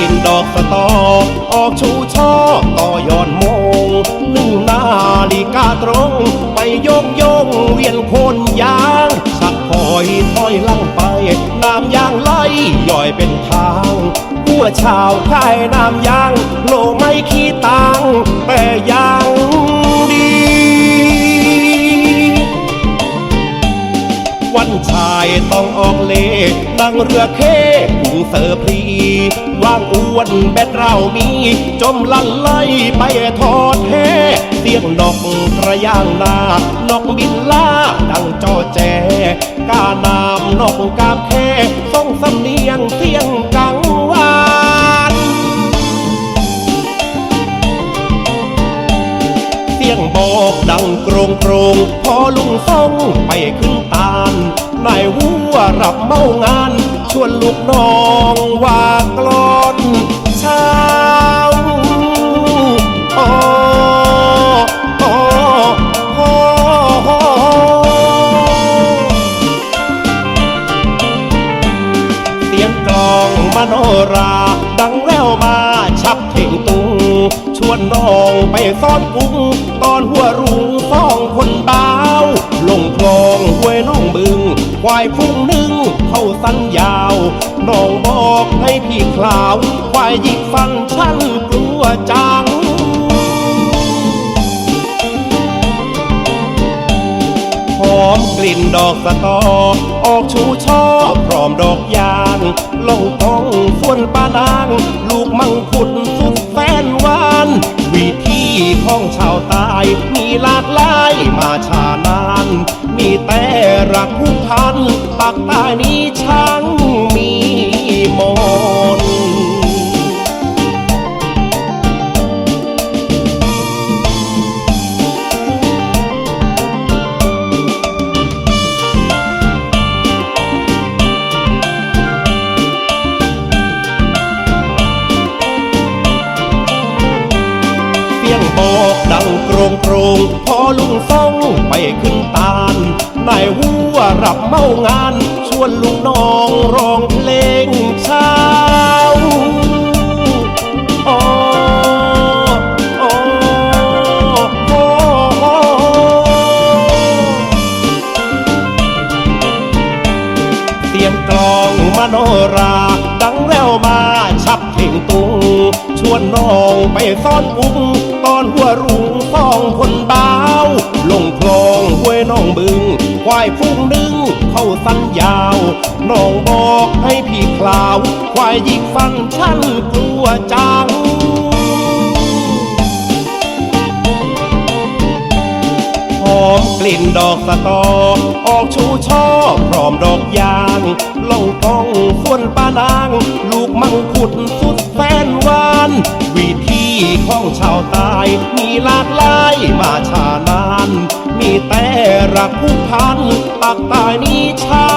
ลิ่นดอกสตอ ออกชูช่อต่อยอนโมงหนึ่งนาฬิกาตรง ไปโยงโยงเวียนโคนยางชักคอยถอยลังไป น้ำยางไหลย่อยเป็นทาง หัวชาวขายน้ำยางโลไม่ขี้ตา ต้องออกเลนั่งเรือเคกุ้เสือพรีวางอ้วนแบดเรามี จมลันไล่ไปทอดแท้เสียงนกกระย่างนานกบินล่าดังจอแจกานามนกกาบแค่ ยงบอกดังโกรงโกรงพอลุงส่องไปขึ้นตาลนายหัวรับเมางาน ชวนลูกน้องว่ากลอนเช้าอ้ออ้ออ้อเสียงกลองมโนรา ดังแววมาชับเข่งตุงช วนน้องไปซ่อนกุ้งตอนหัวรุงฟ้องคนบ้าวลงคลองห้วยน้องบึง ควายฟุ้งหนึ่งเข้าสันยาวน้องบอกให้พี่คลาว ควายยิกฟันฉันกลัวจังหอมกลิ่นดอกสะตอออกชูช่อพร้อมดอกยางลงท้องส่วนป้านาง ลูกมังคุด ของชาวใต้มีหลากหลายมาชานาน มีแต่รักผู้พันปากใต้นี้ช่าง โกรงโกรงพอลุงส่งไปขึ้นตาลนายหัวรับเมางาน ชวนลูกน้องร้องเพลงเช้าเสียงกลองมโนรา ดังแววมาชับเข่งตุง ชวนน้องไปซ่อนอุ้ง อนหัวรุงฟ้องคนบ้าวลงคลองห้วยน้องบึง ควายฟุ้งนึ่งเข้าสั้นยาวน้องบอกให้พี่คลาว ควายยิกฟันฉันกลัวจังหอมกลิ่นดอกสะตอ ออกชูช่อพร้อมดอกยางล่องกองส่วนป้านาง ลูกมังคุดสุ ของชาวใตายมีหลากหลายมาชานาน มีแต่รักผู้พันปากใตายนี้ช่